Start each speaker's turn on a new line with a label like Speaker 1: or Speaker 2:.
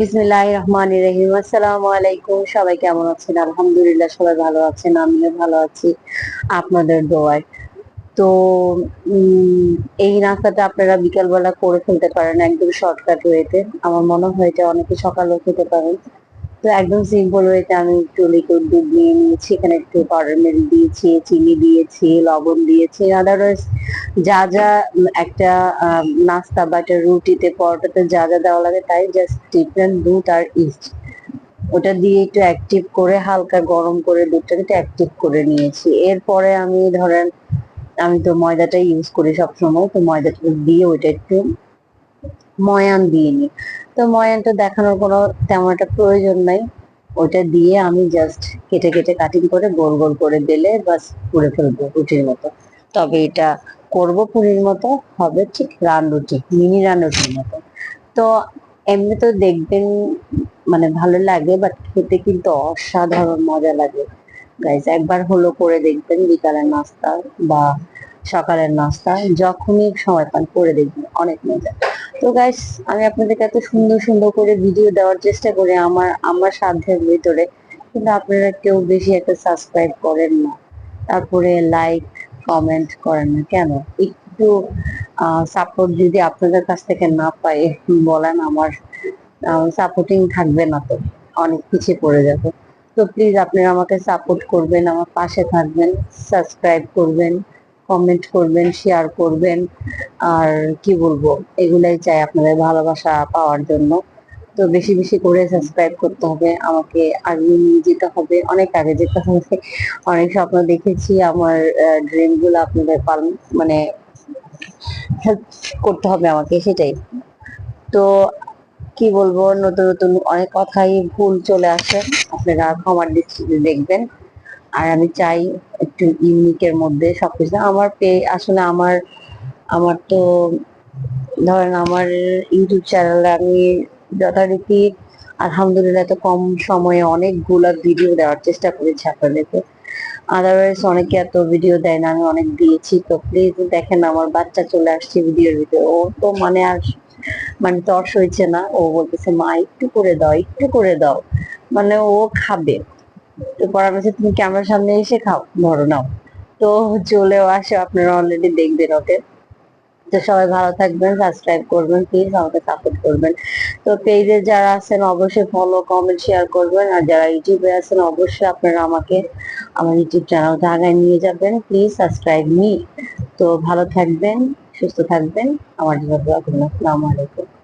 Speaker 1: বিসমিল্লাহ রহমান রহিম আসসালামু আলাইকুম সবাই কেমন আছেন? আলহামদুলিল্লাহ, সবাই ভালো আছেন, আমিও ভালো আছি, আপনাদের দোয়ায়। তো এই নাস্তাটা আপনারা বিকালবেলা করে ফেলতে পারেন, একদম শর্টকাট ওয়েতে। আমার মনে হয় এটা অনেকে সকালেও খেতে পারেন। তো একদম সিম্পল ওয়েতে আমি একটু লিকুইড দুধ নিয়ে নিয়েছি। এখানে একটু মিল্ক দিয়েছি, চিনি দিয়েছি, লবণ দিয়েছি। আদারওয়াইজ যা যা একটা নাস্তা বা একটা রুটিতে, পরোটাতে যা যা দেওয়া লাগে, তাই জাস্ট ডিফারেন্ট দুধ আর ইস্ট ওটা দিয়ে একটু অ্যাক্টিভ করে, হালকা গরম করে দুধটাকে একটু অ্যাক্টিভ করে নিয়েছি। এরপরে আমি ধরেন, আমি তো ময়দাটা ইউজ করি সবসময়, তো ময়দাটা দিয়ে ওইটা একটু ময়ান দিয়ে নিই তো ময়ানটা দেখানোর কোনো তেমন একটা প্রয়োজন নাই। ওইটা দিয়ে আমি জাস্ট কেটে কেটে কাটিং করে গোল গোল করে দিলে বাস পুড়ে ফেলব রুটির মতো। তবে এটা করব পুরীর মতো, হবে ঠিক রান রুটি মিনি রান রুটির মতো। তো এমনি তো দেখবেন মানে ভালো লাগে বাট খেতে কিন্তু অসাধারণ মজা লাগে। গাইজ একবার হলো করে দেখবেন বিকালের নাস্তা বা সকালের নাস্তা, যখনই সময় পান করে দেখবেন, অনেক মজা। তো গাইস আমি আপনাদেরকে এত সুন্দর সুন্দর করে ভিডিও দেওয়ার চেষ্টা করি আমার আমার সাধ্যের ভিতরে। কিন্তু আপনারা কেউ বেশি একটা সাবস্ক্রাইব করেন না। তারপরে লাইক কমেন্ট করেন না। কেন? একটু সাপোর্ট যদি আপনাদের কাছ থেকে না পাই, বলেন আমার সাপোর্টিং থাকবে না তো। অনেক পিছিয়ে পড়ে যাবে। তো প্লিজ আপনারা আমাকে সাপোর্ট করবেন, আমার পাশে থাকবেন সাবস্ক্রাইব করবেন। কমেন্ট করবেন শেয়ার করবেন, আর কি বলব, এগুলাই চাই আপনাদের ভালোবাসা পাওয়ার জন্য। তো বেশি বেশি করে সাবস্ক্রাইব করতে হবে, আমাকে আগে নিয়ে যেতে হবে। অনেক আগে যেতে হবে অনেক স্বপ্ন দেখেছি, আমার ড্রিমগুলো আপনাদের পালন মানে হেল্প করতে হবে আমাকে, সেটাই। তো কি বলব, নতুন নতুন অনেক কথাই ভুল চলে আসে, আপনারা ক্ষমার দেখবেন। আর আমি চাই একটু ইউনিকের মধ্যে সবকিছু। আমার পে, আসলে আমার আমার তো, ধরেন আমার ইউটিউব চ্যানেলে আমি যথারীতি আলহামদুলিল্লাহ এত কম সময়ে অনেকগুলা ভিডিও দেওয়ার চেষ্টা করেছি আপনাদেরকে। আদারওয়াইজ অনেকে এত ভিডিও দেয় না, আমি অনেক দিয়েছি। তো প্লিজ দেখেন আমার বাচ্চা চলে আসছে ভিডিওর ভিতরে। ও তো মানে আর মানে তর্স হয়েছে না। ও বলতেছে, মা, একটু করে দাও, একটু করে দাও। মানে ও খাবে। তো পরামর্শ তুমি ক্যামেরার সামনে এসে খাও? ধরো নাও। তো চলেও আসে, আপনারা অলরেডি দেখবেন ওকে। তো সবাই ভালো থাকবেন সাবস্ক্রাইব করবেন প্লিজ আমাকে সাপোর্ট করবেন। তো পেজে যারা আছেন, অবশ্যই ফলো কমেন্ট শেয়ার করবেন। আর যারা ইউটিউবে আছেন, অবশ্যই আপনারা আমাকে, আমার ইউটিউব চ্যানেলটা আগায় নিয়ে যাবেন। প্লিজ সাবস্ক্রাইব মি তো ভালো থাকবেন, সুস্থ থাকবেন। আমার জন্য আসসালামু আলাইকুম।